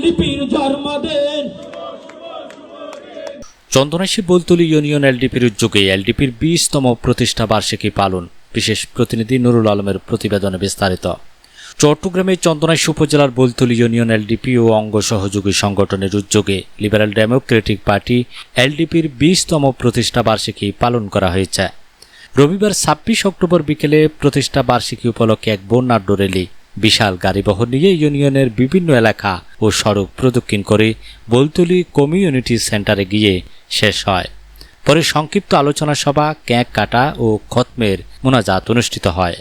এলডিপির জন্মদিন চন্দনাশী বলতুলি ইউনিয়ন এলডিপির উদ্যোগে এলডিপির বিশতম প্রতিষ্ঠা বার্ষিকী পালন, বিশেষ প্রতিনিধি নুরুল আলমের প্রতিবেদনে বিস্তারিত। চট্টগ্রামের চন্দনাইশ উপজেলার বলতুলি ইউনিয়ন এলডিপি ও অঙ্গ সহযোগী সংগঠনের উদ্যোগে লিবারেল ডেমোক্রেটিক পার্টি এলডিপির বিশতম প্রতিষ্ঠা বার্ষিকী পালন করা হয়েছে। রবিবার ছাব্বিশ অক্টোবর বিকেলে প্রতিষ্ঠা বার্ষিকী উপলক্ষে এক বন্যাঢ্য র্যালি, বিশাল গাড়িবহর নিয়ে ইউনিয়নের বিভিন্ন এলাকা ও সড়ক প্রদক্ষিণ করে বলতলি কমিউনিটি সেন্টারে গিয়ে শেষ হয়। পরে সংক্ষিপ্ত আলোচনা সভা, ক্যাঁক কাটা ও খতমের মোনাজাত অনুষ্ঠিত হয়।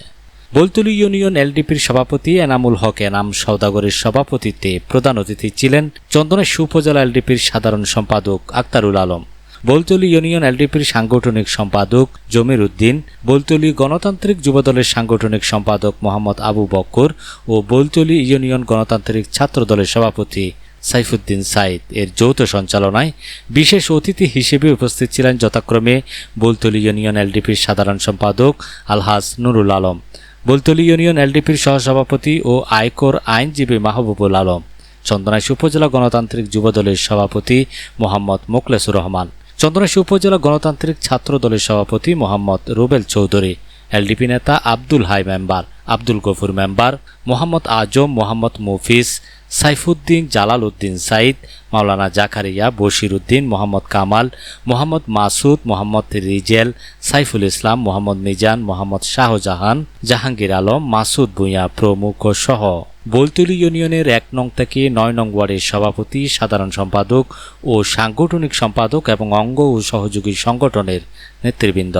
বলতুলি ইউনিয়ন এলডিপির সভাপতি এনামুল হক এনাম সৌদাগরের সভাপতিত্বে প্রধান অতিথি ছিলেন চন্দনেশ্বর উপজেলা এলডিপির সাধারণ সম্পাদক আক্তারুল আলম। বলতলি ইউনিয়ন এলডিপির সাংগঠনিক সম্পাদক জমির উদ্দিন বলতলি গণতান্ত্রিক যুবদলের সাংগঠনিক সম্পাদক মোহাম্মদ আবু বক্কর ও বলতলি ইউনিয়ন গণতান্ত্রিক ছাত্র দলের সভাপতি সাইফুদ্দিন সাইদ। এর যৌথ সঞ্চালনায় বিশেষ অতিথি হিসেবে উপস্থিত ছিলেন যথাক্রমে বলতলি ইউনিয়ন এলডিপির সাধারণ সম্পাদক আলহাজ নুরুল আলম, বলতলি ইউনিয়ন এলডিপির সহসভাপতি ও আয়কর আইনজীবী মাহবুবুল আলম, চন্দনাইশ উপজেলা গণতান্ত্রিক যুবদলের সভাপতি মোহাম্মদ মোকলেসুর রহমান। চন্দনাইশ উপজেলা গণতান্ত্রিক ছাত্র দলের সভাপতি মোহাম্মদ রুবেল চৌধুরী। এলডিপি নেতা আব্দুল হাই মেম্বার, আব্দুল গফুর মেম্বার, মোহাম্মদ আজম, মোহাম্মদ মুফিস সাইফুদ্দিন জালাল উদ্দিন সাইদ, মাওলানা জাকারিয়া বশির উদ্দিন মোহাম্মদ কামাল, মোহাম্মদ মাসুদ, মোহাম্মদ রিজেল, সাইফুল ইসলাম, মোহাম্মদ মিজান, মোহাম্মদ শাহজাহান, জাহাঙ্গীর আলম, মাসুদ ভূঁইয়া প্রমুখ সহ। বলতুলি ইউনিয়নের এক নং থেকে নয় নং ওয়ার্ডের সভাপতি, সাধারণ সম্পাদক ও সাংগঠনিক সম্পাদক এবং অঙ্গ ও সহযোগী সংগঠনের নেতৃবৃন্দ।